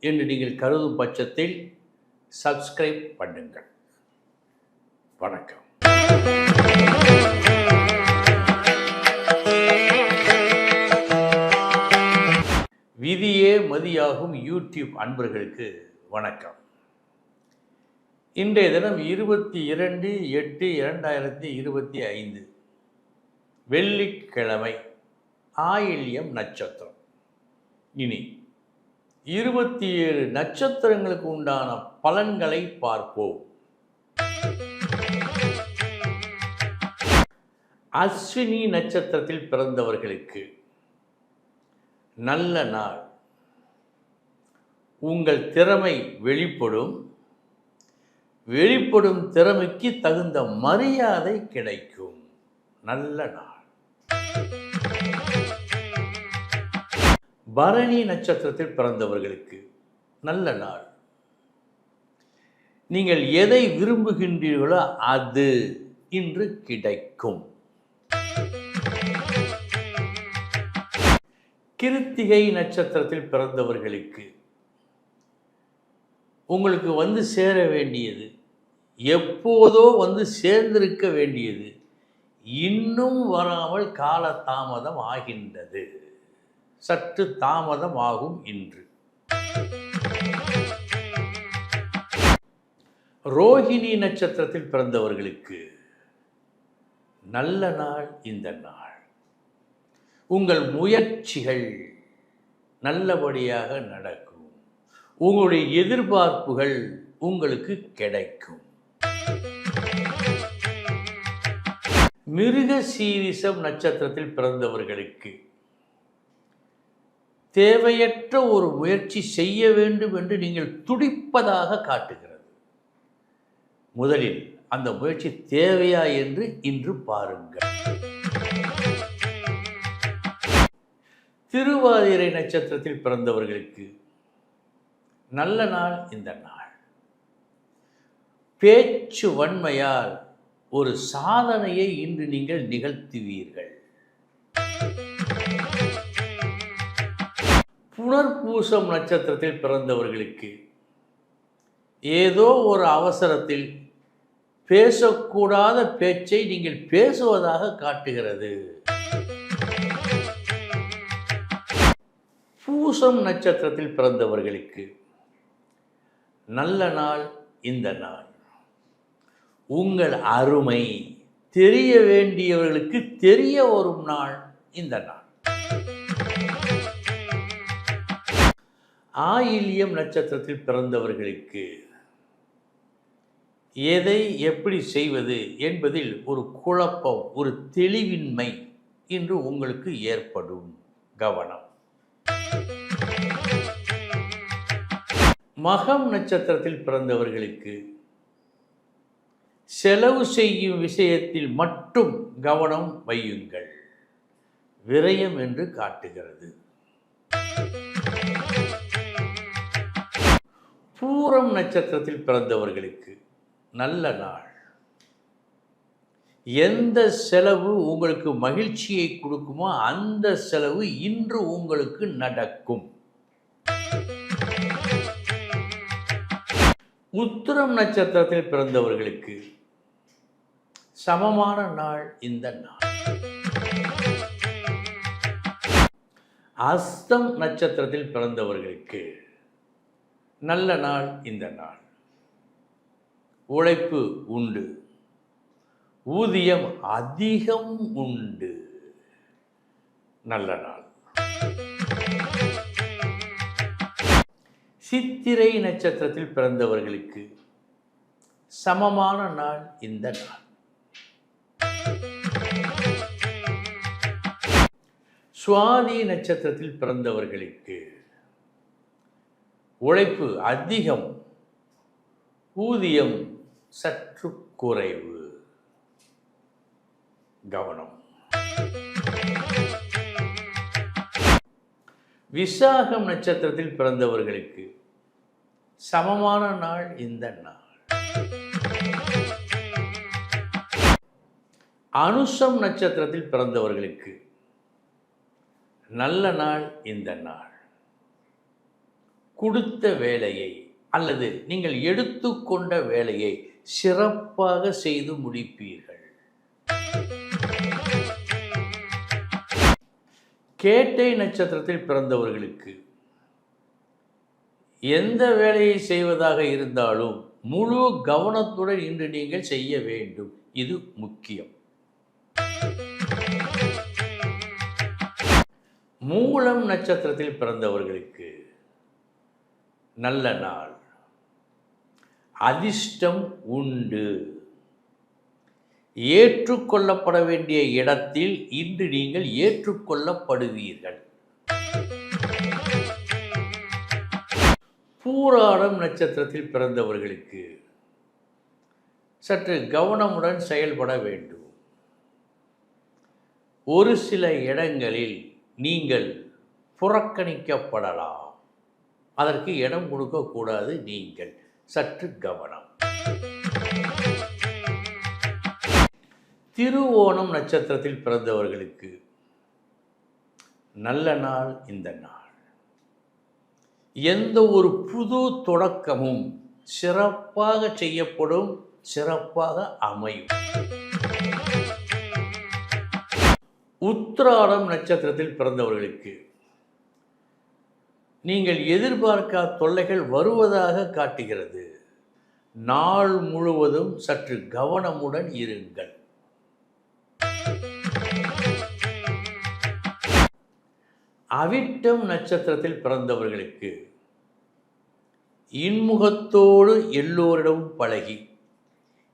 என்று நீங்கள் கருதும் பட்சத்தில் சப்ஸ்கிரைப் பண்ணுங்கள். வணக்கம். விதியே மதியாகும் யூடியூப் அன்பர்களுக்கு வணக்கம். இன்றைய தினம் இருபத்தி இரண்டு எட்டு இரண்டாயிரத்தி இருபத்தி ஐந்து. வெள்ளிக்கிழமை ஆயில்யம் நட்சத்திரம். இனி இருபத்தி ஏழு நட்சத்திரங்களுக்கு உண்டான பலன்களை பார்ப்போம். அஸ்வினி நட்சத்திரத்தில் பிறந்தவர்களுக்கு நல்ல நாள். உங்கள் திறமை வெளிப்படும். வெளிப்படும் திறமைக்கு தகுந்த மரியாதை கிடைக்கும். நல்ல நாள். பரணி நட்சத்திரத்தில் பிறந்தவர்களுக்கு நல்ல நாள். நீங்கள் எதை விரும்புகின்றீர்களோ அது இன்று கிடைக்கும். கிருத்திகை நட்சத்திரத்தில் பிறந்தவர்களுக்கு உங்களுக்கு வந்து சேர வேண்டியது எப்போதோ வந்து சேர்ந்திருக்க வேண்டியது இன்னும் வராமல் காலதாமதம் ஆகின்றது. சற்று தாமதம் ஆகும் இன்று. ரோஹிணி நட்சத்திரத்தில் பிறந்தவர்களுக்கு நல்ல நாள் இந்த நாள். உங்கள் முயற்சிகள் நல்லபடியாக நடக்கும். உங்களுடைய எதிர்பார்ப்புகள் உங்களுக்கு கிடைக்கும். மிருக சீரிசம் நட்சத்திரத்தில் பிறந்தவர்களுக்கு தேவையற்ற ஒரு முயற்சி செய்ய வேண்டும் என்று நீங்கள் துடிப்பதாக காட்டுகிறது. முதலில் அந்த முயற்சி தேவையா என்று இன்று பாருங்கள். திருவாதிரை நட்சத்திரத்தில் பிறந்தவர்களுக்கு நல்ல நாள் இந்த நாள். பேச்சு வன்மையால் ஒரு சாதனையை இன்று நீங்கள் நிகழ்த்துவீர்கள். புனர்பூசம் நட்சத்திரத்தில் பிறந்தவர்களுக்கு ஏதோ ஒரு அவசரத்தில் பேசக்கூடாத பேச்சை நீங்கள் பேசுவதாக காட்டுகிறது. பூசம் நட்சத்திரத்தில் பிறந்தவர்களுக்கு நல்ல நாள் இந்த நாள். உங்கள் அருமை தெரிய வேண்டியவர்களுக்கு தெரிய வரும் நாள் இந்த நாள். ஆயில்யம் நட்சத்திரத்தில் பிறந்தவர்களுக்கு எதை எப்படி செய்வது என்பதில் ஒரு குழப்பம் ஒரு தெளிவின்மை இன்று உங்களுக்கு ஏற்படும் கவனம். மகம் நட்சத்திரத்தில் பிறந்தவர்களுக்கு செலவு செய்யும் விஷயத்தில் மட்டும் கவனம் வையுங்கள். விரயம் என்று காட்டுகிறது. பூரம் நட்சத்திரத்தில் பிறந்தவர்களுக்கு நல்ல நாள். எந்த செலவு உங்களுக்கு மகிழ்ச்சியை கொடுக்குமோ அந்த செலவு இன்று உங்களுக்கு நடக்கும். உத்திரம் நட்சத்திரத்தில் பிறந்தவர்களுக்கு சமமான நாள் இந்த நாள். அஸ்தம் நட்சத்திரத்தில் பிறந்தவர்களுக்கு நல்ல நாள் இந்த நாள். உழைப்பு உண்டு. ஊதியம் அதிகம் உண்டு. நல்ல நாள். சித்திரை நட்சத்திரத்தில் பிறந்தவர்களுக்கு சமமான நாள் இந்த நாள். சுவாதி நட்சத்திரத்தில் பிறந்தவர்களுக்கு உழைப்பு அதிகம் ஊதியம் சற்று குறைவு. கவனம். விசாகம் நட்சத்திரத்தில் பிறந்தவர்களுக்கு சமமான நாள் இந்த நாள். அனுஷம் நட்சத்திரத்தில் பிறந்தவர்களுக்கு நல்ல நாள் இந்த நாள். கொடுத்த வேலையை அல்லது நீங்கள் எடுத்துக்கொண்ட வேலையை சிறப்பாக செய்து முடிப்பீர்கள். கேட்டை நட்சத்திரத்தில் பிறந்தவர்களுக்கு எந்த வேலையை செய்வதாக இருந்தாலும் முழு கவனத்துடன் இன்று நீங்கள் செய்ய வேண்டும். இது முக்கியம். மூலம் நட்சத்திரத்தில் பிறந்தவர்களுக்கு நல்ல நாள். அதிர்ஷ்டம் உண்டு. ஏற்றுக்கொள்ளப்பட வேண்டிய இடத்தில் இன்று நீங்கள் ஏற்றுக்கொள்ளப்படுவீர்கள். பூராடம் நட்சத்திரத்தில் பிறந்தவர்களுக்கு சற்று கவனமுடன் செயல்பட வேண்டும். ஒரு சில இடங்களில் நீங்கள் புறக்கணிக்கப்படலாம். அதற்கு இடம் கொடுக்கக்கூடாது நீங்கள். சற்று கவனம். திருவோணம் நட்சத்திரத்தில் பிறந்தவர்களுக்கு நல்ல நாள் இந்த நாள். எந்த ஒரு புது தொடக்கமும் சிறப்பாக செய்யப்படும் சிறப்பாக அமையும். உத்திராடம் நட்சத்திரத்தில் பிறந்தவர்களுக்கு நீங்கள் எதிர்பார்க்காத தொல்லைகள் வருவதாக காட்டுகிறது. நாள் முழுவதும் சற்று கவனமுடன் இருங்கள். அவிட்டம் நட்சத்திரத்தில் பிறந்தவர்களுக்கு இன்முகத்தோடு எல்லோரிடமும் பழகி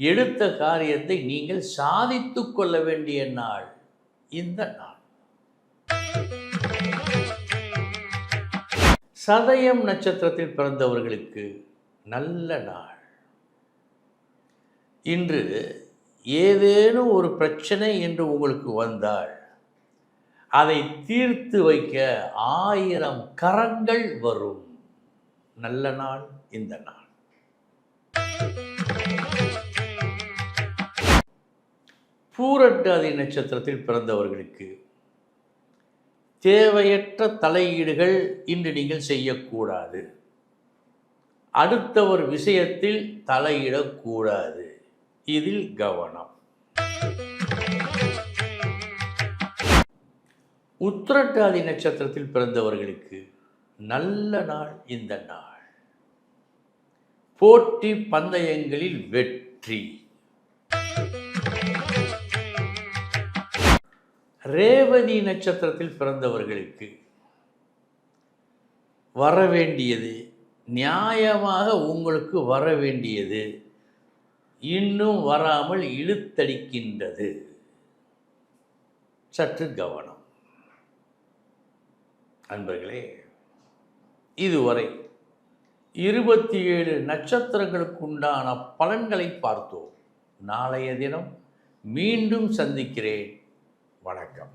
எடுத்த காரியத்தை நீங்கள் சாதித்து கொள்ள வேண்டிய நாள் இந்த நாள். சதயம் நட்சத்திரத்தில் பிறந்தவர்களுக்கு நல்ல நாள். இன்று ஏதேனும் ஒரு பிரச்சனை என்று உங்களுக்கு வந்தால் அதை தீர்த்து வைக்க ஆயிரம் கரங்கள் வரும். நல்ல நாள் இந்த நாள். பூரட்டாதி நட்சத்திரத்தில் பிறந்தவர்களுக்கு தேவையற்ற தலையீடுகள் இன்று நீங்கள் செய்யக்கூடாது. அடுத்த ஒரு விஷயத்தில் தலையிடக்கூடாது. இதில் கவனம். உத்திரட்டாதி நட்சத்திரத்தில் பிறந்தவர்களுக்கு நல்ல நாள் இந்த நாள். போட்டி பந்தயங்களில் வெற்றி. ரேவதி நட்சத்திரத்தில் பிறந்தவர்களுக்கு வர வேண்டியது நியாயமாக உங்களுக்கு வர வேண்டியது இன்னும் வராமல் இழுத்தடிக்கின்றது. சற்று கவனம். அன்பர்களே இதுவரை இருபத்தி ஏழு நட்சத்திரங்களுக்குண்டான பலன்களை பார்த்தோம். நாளைய தினம் மீண்டும் சந்திக்கிறேன். வணக்கம்.